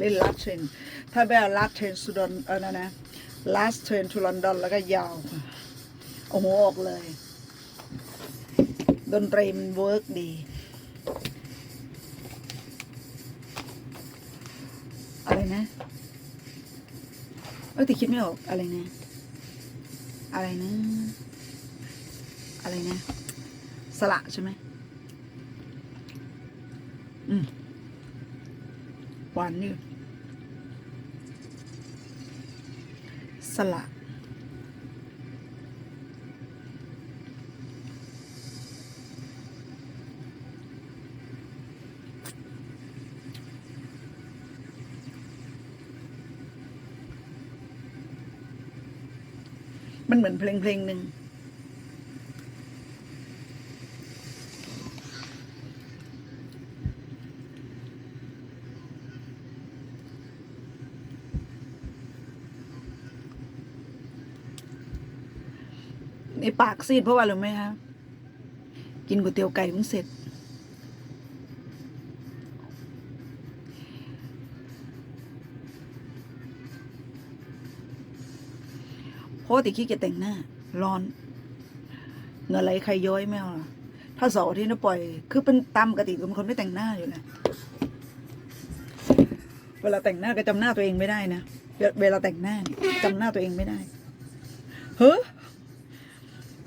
เล่น last train ถ้าแบบ last train สุดอนเออนะนะ last train to London แล้วก็ยาวเอาหัวออกเลย ดนตรีมันเวิร์กดี อะไรนะเออแต่คิดไม่ออกอะไรนะ อะไรนะ อะไรนะ สละใช่ไหมอืม หวานนี่สละมันเหมือนเพลงเพลงหนึ่ง ในปากซีดเพราะว่าอะไรรู้ไหมคะกินก๋วยเตี๋ยวไก่เพิ่งเสร็จ เพราะติขี้เกียจแต่งหน้า ร้อน เงื่อไหลใครย้อยไม่เอาถ้าเสาร์อที่น่ะปล่อย คือเป็นตามปกติเป็นคนไม่แต่งหน้าอยู่แล้วเวลาแต่งหน้าก็จำหน้าตัวเองไม่ได้นะ เวลาแต่งหน้าจำหน้าตัวเองไม่ได้เฮ้อ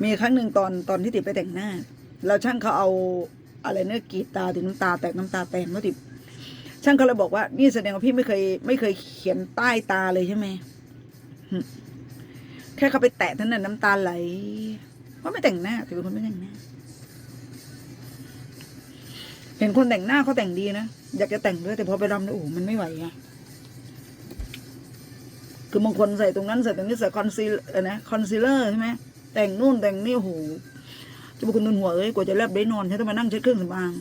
มีครั้งหนึ่งตอนตอนที่ติดไปแต่งหน้าแล้วช่างเขาเอาอะไรเนื้อกรีดตาติดน้ำตาแตกน้ำตาแตกแล้วติดช่างเขาเลยบอกว่า นี่แสดงว่าพี่ไม่เคย ไม่เคยเขียนใต้ตาเลยใช่ไหมแค่เขาไปแตะท่านั้นน้ำตาไหลว่าไม่แต่งหน้าถือเป็นคนไม่แต่งหน้า เห็นคนแต่งหน้าเขาแต่งดีนะอยากจะแต่งด้วยแต่พอไปรำแล้วโอ้โหมันไม่ไหวอะคือบางคนใส่ตรงนั้นใส่ตรงนี้ใส่คอนซีลเออนะคอนซีลเลอร์ใช่ไหม แต่งนู่นแต่งนี่โอ้โหจะบุกนุนหัวเอ้ยกว่าจะแลบได้นอนฉันต้องมานั่งเช็ดเครื่องสำอาง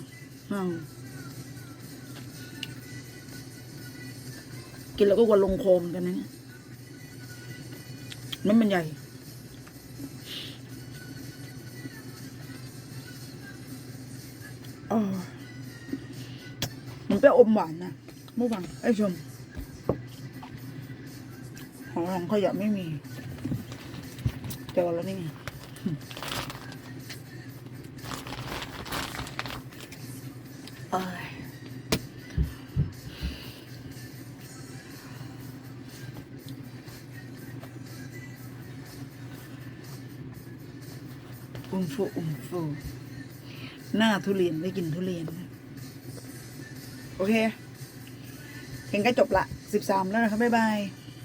กินแล้วก็กวนลงโคมกันนะเนี่ยมันมันใหญ่อ๋อมันเป็นอมหวานนะเมื่อวานไอ้ชมของของขยะไม่มี จอแล้วนี่ไงอุ้มฟูอุ้มฟูหน้าทุเรียนได้กินทุเรียน โอเคเพลงก็จบละสิบสามแล้วนะครับบ๊ายบาย